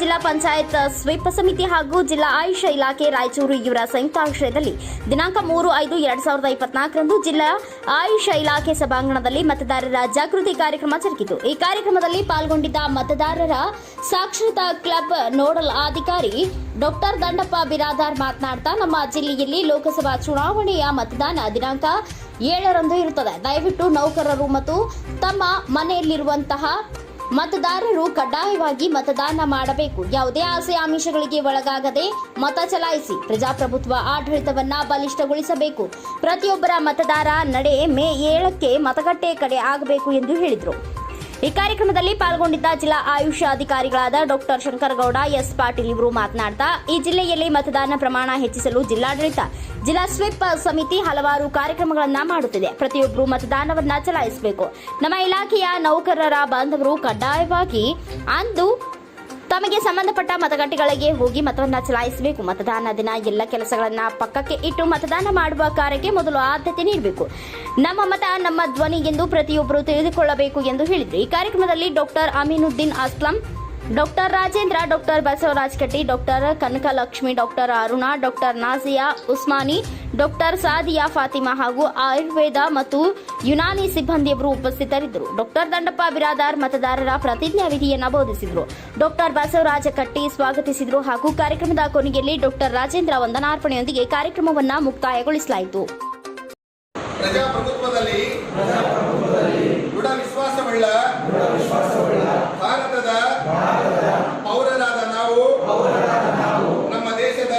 ಜಿಲ್ಲಾ ಪಂಚಾಯತ್ ಸ್ವೀಪ ಸಮಿತಿ ಹಾಗೂ ಜಿಲ್ಲಾ ಆಯುಷ ಇಲಾಖೆ ರಾಯಚೂರು ಇವರ ಸಂಯುಕ್ತಾಶ್ರಯದಲ್ಲಿ ದಿನಾಂಕ ಮೂರು ಐದು ಎರಡ್ ಸಾವಿರದ ಇಪ್ಪತ್ನಾಲ್ಕರಂದು ಜಿಲ್ಲಾ ಆಯುಷ ಇಲಾಖೆ ಸಭಾಂಗಣದಲ್ಲಿ ಮತದಾರರ ಜಾಗೃತಿ ಕಾರ್ಯಕ್ರಮ ಜರುಗಿತು. ಈ ಕಾರ್ಯಕ್ರಮದಲ್ಲಿ ಪಾಲ್ಗೊಂಡಿದ್ದ ಮತದಾರರ ಸಾಕ್ಷರತಾ ಕ್ಲಬ್ ನೋಡಲ್ ಅಧಿಕಾರಿ ಡಾಕ್ಟರ್ ದಂಡಪ್ಪ ಬಿರಾದಾರ್ ಮಾತನಾಡ್ತಾ, ನಮ್ಮ ಜಿಲ್ಲೆಯಲ್ಲಿ ಲೋಕಸಭಾ ಚುನಾವಣೆಯ ಮತದಾನ ದಿನಾಂಕ ಏಳರಂದು ಇರುತ್ತದೆ. ದಯವಿಟ್ಟು ನೌಕರರು ಮತ್ತು ತಮ್ಮ ಮನೆಯಲ್ಲಿರುವಂತಹ ಮತದಾರರು ಕಡ್ಡಾಯವಾಗಿ ಮತದಾನ ಮಾಡಬೇಕು. ಯಾವುದೇ ಆಸೆ ಆಮಿಷಗಳಿಗೆ ಒಳಗಾಗದೆ ಮತ ಚಲಾಯಿಸಿ ಪ್ರಜಾಪ್ರಭುತ್ವ ಆಡಳಿತವನ್ನ ಬಲಿಷ್ಠಗೊಳಿಸಬೇಕು. ಪ್ರತಿಯೊಬ್ಬರ ಮತದಾರ ನಡೆ ಮೇ ಏಳಕ್ಕೆ ಮತಗಟ್ಟೆ ಕಡೆ ಆಗಬೇಕು ಎಂದು ಹೇಳಿದರು. ಈ ಕಾರ್ಯಕ್ರಮದಲ್ಲಿ ಪಾಲ್ಗೊಂಡಿದ್ದ ಜಿಲ್ಲಾ ಆಯುಷ್ ಅಧಿಕಾರಿಗಳಾದ ಡಾಕ್ಟರ್ ಶಂಕರಗೌಡ, ಎಸ್ ಪಾಟೀಲ್ ಇವರು ಮಾತನಾಡ್ತಾ, ಈ ಜಿಲ್ಲೆಯಲ್ಲಿ ಮತದಾನ ಪ್ರಮಾಣ ಹೆಚ್ಚಿಸಲು ಜಿಲ್ಲಾಡಳಿತ, ಜಿಲ್ಲಾ ಸ್ವೀಪ್ ಸಮಿತಿ ಹಲವಾರು ಕಾರ್ಯಕ್ರಮಗಳನ್ನು ಮಾಡುತ್ತಿದೆ. ಪ್ರತಿಯೊಬ್ಬರು ಮತದಾನವನ್ನ ಚಲಾಯಿಸಬೇಕು. ನಮ್ಮ ಇಲಾಖೆಯ ನೌಕರರ ಬಾಂಧವರು ಕಡ್ಡಾಯವಾಗಿ ಅಂದು ತಮಗೆ ಸಂಬಂಧಪಟ್ಟ ಮತಗಟ್ಟೆಗಳಿಗೆ ಹೋಗಿ ಮತವನ್ನ ಚಲಾಯಿಸಬೇಕು. ಮತದಾನ ದಿನ ಎಲ್ಲ ಕೆಲಸಗಳನ್ನ ಪಕ್ಕಕ್ಕೆ ಇಟ್ಟು ಮತದಾನ ಮಾಡುವ ಕಾರ್ಯಕ್ಕೆ ಮೊದಲು ಆದ್ಯತೆ ನೀಡಬೇಕು. ನಮ್ಮ ಮತ, ನಮ್ಮ ಧ್ವನಿ ಎಂದು ಪ್ರತಿಯೊಬ್ಬರು ತಿಳಿದುಕೊಳ್ಳಬೇಕು ಎಂದು ಹೇಳಿದರು. ಈ ಕಾರ್ಯಕ್ರಮದಲ್ಲಿ doctor Aminuddin Aslam doctor Rajendra, doctor Basavaraj Katti, doctor Kanakalakshmi, doctor Aruna, doctor Naziya Usmani, doctor Sadiya Fatima ಹಾಗೂ ಆಯುರ್ವೇದ ಮತ್ತು ಯುನಾನಿ ಸಿಬ್ಬಂದಿಯವರು ಉಪಸ್ಥಿತರಿದ್ದರು. ಡಾಕ್ಟರ್ ದಂಡಪ್ಪ ಬಿರಾದಾರ್ ಮತದಾರರ ಪ್ರತಿಜ್ಞಾ ವಿಧಿಯನ್ನು ಬೋಧಿಸಿದರು. ಡಾಕ್ಟರ್ ಬಸವರಾಜ ಕಟ್ಟಿ ಸ್ವಾಗತಿಸಿದರು ಹಾಗೂ ಕಾರ್ಯಕ್ರಮದ ಕೊನೆಯಲ್ಲಿ ಡಾಕ್ಟರ್ ರಾಜೇಂದ್ರ ವಂದನಾರ್ಪಣೆಯೊಂದಿಗೆ ಕಾರ್ಯಕ್ರಮವನ್ನು ಮುಕ್ತಾಯಗೊಳಿಸಲಾಯಿತು. ಪ್ರಜಾಪ್ರಭುತ್ವದಲ್ಲಿ ದೃಢ ವಿಶ್ವಾಸವುಳ್ಳ ಭಾರತದ ಪೌರರಾದ ನಾವು ನಮ್ಮ ದೇಶದ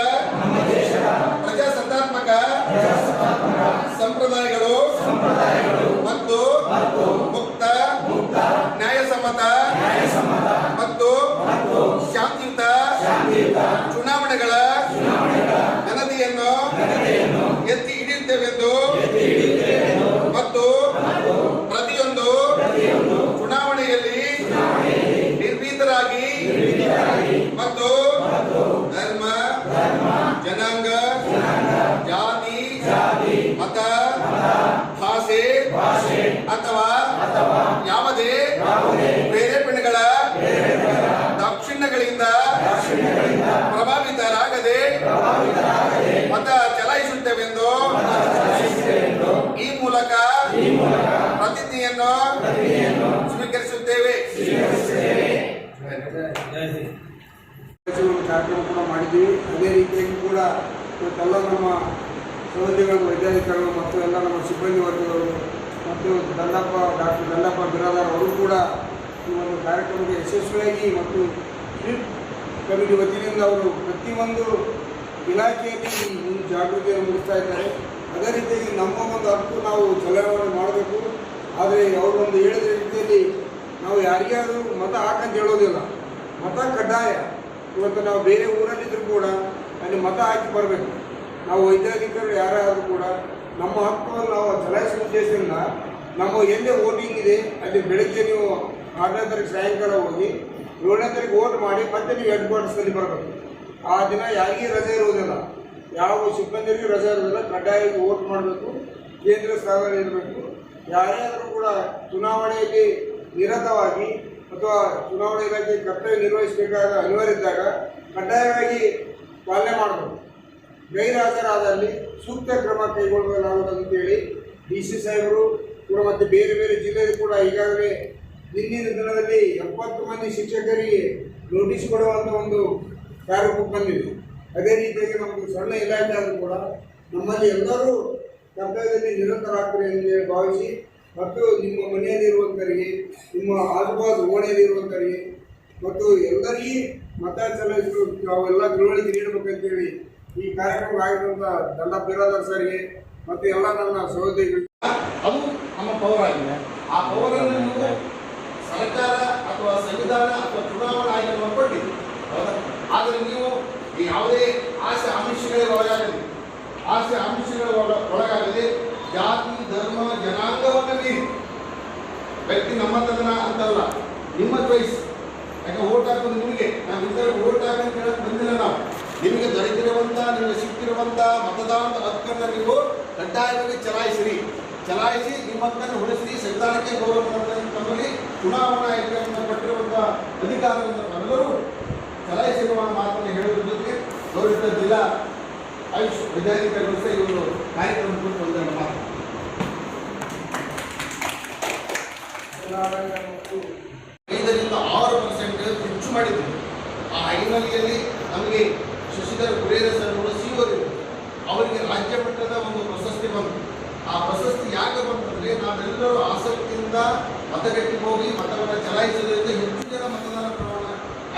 ಪ್ರಜಾಸತ್ತಾತ್ಮಕ ಸಂಪ್ರದಾಯಗಳು ಮತ್ತು ಮುಕ್ತ ನ್ಯಾಯಸಮ್ಮತ ಮತ್ತು ಶಾಂತಿಯುತ ಚುನಾವಣೆಗಳ ಘನತೆಯನ್ನು ಎತ್ತಿ ಹಿಡಿಯುತ್ತೇವೆಂದು ಮತ್ತು ಪ್ರತಿಯೊಂದು ಚುನಾವಣೆಯಲ್ಲಿ ನಿರ್ಭೀತರಾಗಿ ಮತ್ತು ಧರ್ಮ ಜನಾಂಗ ಜಾತಿ ಮತ ಭಾಷೆ ಅಥವಾ ಯಾವುದೇ ಪ್ರೇರೇಪಣೆಗಳ ದಾಕ್ಷಿಣ್ಯಗಳಿಂದ ಪ್ರಭಾವಿತರಾಗದೆ ಮತ ಚಲಾಯಿಸುತ್ತೇವೆಂದು ಈ ಮೂಲಕ ಪ್ರತಿಜ್ಞೆಯನ್ನು ಸ್ವೀಕರಿಸುತ್ತೇವೆ. ಕಾರ್ಯಕ್ರಮ ಕೂಡ ಮಾಡಿದ್ದೀವಿ. ಅದೇ ರೀತಿಯಾಗಿ ಕೂಡ ಇವತ್ತೆಲ್ಲ ನಮ್ಮ ಸಹೋದ್ಯೋಗಿಗಳು ವೈದ್ಯಾಧಿಕಾರಿಗಳು ಮತ್ತು ಎಲ್ಲ ನಮ್ಮ ಸಿಬ್ಬಂದಿ ವರ್ಗಗಳು ಮತ್ತು ದಂಡಪ್ಪ ಡಾಕ್ಟರ್ ದಂಡಪ್ಪ ಬಿರಾದಾರ್ ಅವರು ಕೂಡ ಈ ಒಂದು ಕಾರ್ಯಕ್ರಮಕ್ಕೆ ಯಶಸ್ವಿಯಾಗಿ ಮತ್ತು ಕಮಿಟಿ ವತಿಯಿಂದ ಅವರು ಪ್ರತಿಯೊಂದು ಇಲಾಖೆಯಲ್ಲಿ ಜಾಗೃತಿಯನ್ನು ಮೂಡಿಸ್ತಾ ಇದ್ದಾರೆ. ಅದೇ ರೀತಿಯಾಗಿ ನಮ್ಮ ಒಂದು ಹಕ್ಕು ನಾವು ಚಲಾವಣೆ ಮಾಡಬೇಕು. ಆದರೆ ಅವರು ಒಂದು ಹೇಳಿದ ರೀತಿಯಲ್ಲಿ ನಾವು ಯಾರಿಗಾದರೂ ಮತ ಹಾಕಂತ ಹೇಳೋದಿಲ್ಲ. ಮತ ಕಡ್ಡಾಯ. ಇವತ್ತು ನಾವು ಬೇರೆ ಊರಲ್ಲಿದ್ದರೂ ಕೂಡ ಅಲ್ಲಿ ಮತ ಹಾಕಿ ಬರಬೇಕು. ನಾವು ವೈದ್ಯಾಧಿಕಾರಿಗಳು ಯಾರಾದರೂ ಕೂಡ ನಮ್ಮ ಹಕ್ಕನ್ನು ನಾವು ಚಲಾಯಿಸುವ ಉದ್ದೇಶದಿಂದ ನಮ್ಮ ಎಲ್ಲೇ ವೋಟಿಂಗ್ ಇದೆ, ಅಲ್ಲಿ ಬೆಳಗ್ಗೆ ನೀವು ಆರನೇ ತಾರೀಕು ಸಾಯಂಕಾಲ ಹೋಗಿ ಏಳನೇ ತಾರೀಕು ವೋಟ್ ಮಾಡಿ ಮತ್ತೆ ನೀವು ಹೆಡ್ ಕ್ವಾರ್ಟರ್ಸ್ನಲ್ಲಿ ಬರಬೇಕು. ಆ ದಿನ ಯಾರಿಗೂ ರಜೆ ಇರುವುದಿಲ್ಲ. ಯಾವ ಸಿಬ್ಬಂದಿಗೂ ರಜೆ ಇರುವುದಿಲ್ಲ. ಕಡ್ಡಾಯವಾಗಿ ವೋಟ್ ಮಾಡಬೇಕು. ಕೇಂದ್ರ ಸ್ಥಾನದಲ್ಲಿ ಇರಬೇಕು. ಯಾರೇ ಆದರೂ ಕೂಡ ಚುನಾವಣೆಯಲ್ಲಿ ನಿರತವಾಗಿ ಅಥವಾ ಚುನಾವಣೆ ಇಲಾಖೆ ಕರ್ತವ್ಯ ನಿರ್ವಹಿಸಬೇಕಾದ ಅನಿವಾರ್ಯದಾಗ ಕಡ್ಡಾಯವಾಗಿ ಪಾಲನೆ ಮಾಡಬೇಕು. ಗೈರಾಜರಾದಲ್ಲಿ ಸೂಕ್ತ ಕ್ರಮ ಕೈಗೊಳ್ಳಲಾಗುತ್ತಂತೇಳಿ ಡಿ ಸಿ ಸಾಹೇಬರು ಕೂಡ ಮತ್ತು ಬೇರೆ ಬೇರೆ ಜಿಲ್ಲೆಯಲ್ಲಿ ಕೂಡ ಈಗಾಗಲೇ ಇಂದಿನ ದಿನದಲ್ಲಿ ಎಪ್ಪತ್ತು ಮಂದಿ ಶಿಕ್ಷಕರಿಗೆ ನೋಟಿಸ್ ಕೊಡುವಂಥ ಒಂದು ಕಾರ್ಯಕ್ರಮ ಬಂದಿದೆ. ಅದೇ ರೀತಿಯಾಗಿ ನಮ್ಮದು ಸಣ್ಣ ಇಲಾಖೆ ಆದರೂ ಕೂಡ ನಮ್ಮಲ್ಲಿ ಎಲ್ಲರೂ ಕರ್ತವ್ಯದಲ್ಲಿ ನಿರತರಾಗ್ತಾರೆ ಎಂದು ಭಾವಿಸಿ, ಮತ್ತು ನಿಮ್ಮ ಮನೆಯಲ್ಲಿರುವಂಥವರಿಗೆ ನಿಮ್ಮ ಆಜುಬಾಜು ಓಣೆಯಲ್ಲಿರುವಂಥವರಿಗೆ ಮತ್ತು ಎಲ್ಲರಿಗೂ ಮತ ಚಲಾಯಿಸಲು ನಾವೆಲ್ಲ ತಿಳುವಳಿಕೆ ನೀಡಬೇಕಂತೇಳಿ ಈ ಕಾರ್ಯಕ್ರಮ ಆಗಿರುವಂಥ ದಂಡ ಬಿರಾದರ್ ಸರ್ಗೆ ಮತ್ತು ಎಲ್ಲ ನನ್ನ ಸಹೋದರಿಗಳು. ಅದು ನಮ್ಮ ಪವರ್ ಆಗಿದೆ. ಆ ಪೌರನ್ನು ನೀವು ಸರ್ಕಾರ ಅಥವಾ ಸಂವಿಧಾನ ಅಥವಾ ಚುನಾವಣಾ ಆಯ್ಕೆ ಕೊಟ್ಟಿದ್ದು ಆದರೆ ನೀವು ಯಾವುದೇ ಆಸೆ ಆಮಿಷಗಳಿಗೆ ಒಳಗಾಗಲಿ. ಆಸೆ, ಆಮಿಷಗಳ ಒಳ- ಒಳಗಾಗದೆ ಜಾತಿ ಧರ್ಮ ಜನಾಂಗವನ್ನು ಮೀರಿ ವ್ಯಕ್ತಿ ನಮ್ಮತನ ಅಂತಲ್ಲ ನಿಮ್ಮ ಚಾಯ್ಸ್ ಯಾಕೆ ಓಟ್ ಹಾಕೋದು ನಿಮಗೆ. ನಾವು ಇದ್ದರೆ ಓಟ್ ಹಾಕಂತ ಕೇಳಕ್ ಬಂದಿಲ್ಲ ನಾವು. ನಿಮಗೆ ದೊರೆತಿರುವಂತ, ನಿಮಗೆ ಸಿಕ್ಕಿರುವಂತ ಮತದಾನದ ಹಕ್ಕನ್ನು ನೀವು ಕಡ್ಡಾಯವಾಗಿ ಚಲಾಯಿಸಿರಿ. ಚಲಾಯಿಸಿ ನಿಮ್ಮ ಹಕ್ಕನ್ನು ಉಳಿಸಿ ಸಂವಿಧಾನಕ್ಕೆ ಗೌರವ ತಮ್ಮಲ್ಲಿ ಚುನಾವಣಾ ಆಯೋಗವನ್ನು ಪಟ್ಟಿರುವಂತ ಅಧಿಕಾರವನ್ನು ಎಲ್ಲರೂ ಚಲಾಯಿಸಿರುವ ಮಾತನ್ನು ಹೇಳುವುದರ ಜೊತೆಗೆ ಜಿಲ್ಲಾ ಆಯುಷ್ ವೈದ್ಯಾಧಿಕಾರಿಗಳು ಸಹ ಈ ಒಂದು ಕಾರ್ಯಕ್ರಮ ಕುರಿತು ಒಂದೆರಡು ಮಾತು ಮತ್ತು ಐದರಿಂದ ಆರು ಪರ್ಸೆಂಟ್ ಹೆಚ್ಚು ಮಾಡಿದ್ರು. ಆ ಐನಲ್ಲಿಯಲ್ಲಿ ನಮಗೆ ಶಶಿಧರ ಗುರೇರ ಸರ್ ಸಿಒರು ಅವರಿಗೆ ರಾಜ್ಯ ಮಟ್ಟದ ಒಂದು ಪ್ರಶಸ್ತಿ ಬಂತು. ಆ ಪ್ರಶಸ್ತಿ ಯಾಕೆ ಬಂತಂದ್ರೆ ನಾವೆಲ್ಲರೂ ಆಸಕ್ತಿಯಿಂದ ಮತಗಟ್ಟೆಗೆ ಹೋಗಿ ಮತವನ್ನು ಚಲಾಯಿಸುವುದರಿಂದ ಹೆಚ್ಚು ಜನ ಮತದಾನ ಪ್ರಮಾಣ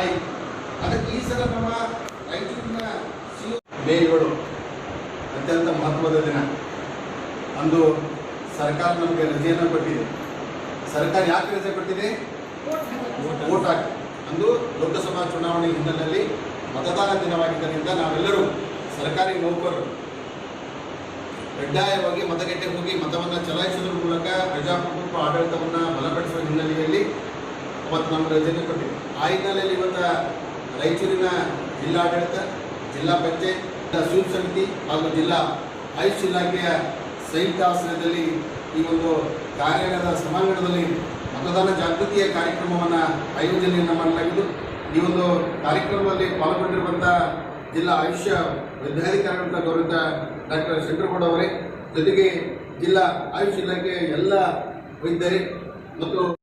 ಆಯಿತು. ಅದಕ್ಕೆ ಈ ಸಲ ನಮ್ಮ ರಾಯಚೂರಿನ ಸಿಒ ಮೇ ಅತ್ಯಂತ ಮಹತ್ವದ ದಿನ. ಅಂದು ಸರ್ಕಾರ ನಮಗೆ ರಜೆಯನ್ನು ಕೊಟ್ಟಿದೆ. ಸರ್ಕಾರ ಯಾಕೆ ರಜೆ ಕೊಟ್ಟಿದೆ. ವೋಟ್ ಹಾಕಿ. ಅಂದು ಲೋಕಸಭಾ ಚುನಾವಣೆ ಹಿನ್ನೆಲೆಯಲ್ಲಿ ಮತದಾನ ದಿನವಾಗಿದ್ದರಿಂದ ನಾವೆಲ್ಲರೂ ಸರ್ಕಾರಿ ನೌಕರರು ಕಡ್ಡಾಯವಾಗಿ ಮತಗಟ್ಟೆಗೆ ಹೋಗಿ ಮತವನ್ನು ಚಲಾಯಿಸುವುದರ ಮೂಲಕ ಪ್ರಜಾಪ್ರಭುತ್ವ ಆಡಳಿತವನ್ನು ಬಲಪಡಿಸುವ ಹಿನ್ನೆಲೆಯಲ್ಲಿ ಅವತ್ತು ನಮ್ಮ ರಜೆಯನ್ನು ಕೊಟ್ಟಿದೆ ಆ ಹಿನ್ನೆಲೆಯಲ್ಲಿ ಇವತ್ತು ರಾಯಚೂರಿನ ಜಿಲ್ಲಾಡಳಿತ, ಜಿಲ್ಲಾ ಪಂಚಾಯತ್ ಸ್ವೀಪ್ ಸಮಿತಿ ಹಾಗೂ ಜಿಲ್ಲಾ ಆಯುಷ್ ಇಲಾಖೆಯ ಸಂಯುಕ್ತ ಆಶ್ರಯದಲ್ಲಿ ಈ ಒಂದು ಕಾರ್ಯಾಲಯದ ಸಭಾಂಗಣದಲ್ಲಿ ಮತದಾನ ಜಾಗೃತಿಯ ಕಾರ್ಯಕ್ರಮವನ್ನು ಆಯೋಜನೆಯನ್ನು ಮಾಡಲಾಗಿದ್ದು, ಈ ಒಂದು ಕಾರ್ಯಕ್ರಮದಲ್ಲಿ ಪಾಲ್ಗೊಂಡಿರುವಂಥ ಜಿಲ್ಲಾ ಆಯುಷ್ಯ ವೈದ್ಯಾಧಿಕಾರಿಗಳಂತ ಗೌರವಿತ ಡಾಕ್ಟರ್ ಶಂಕರಗೌಡ ಅವರೇ, ಜೊತೆಗೆ ಜಿಲ್ಲಾ ಆಯುಷ್ ಇಲಾಖೆ ಎಲ್ಲ ವೈದ್ಯರೇ ಮತ್ತು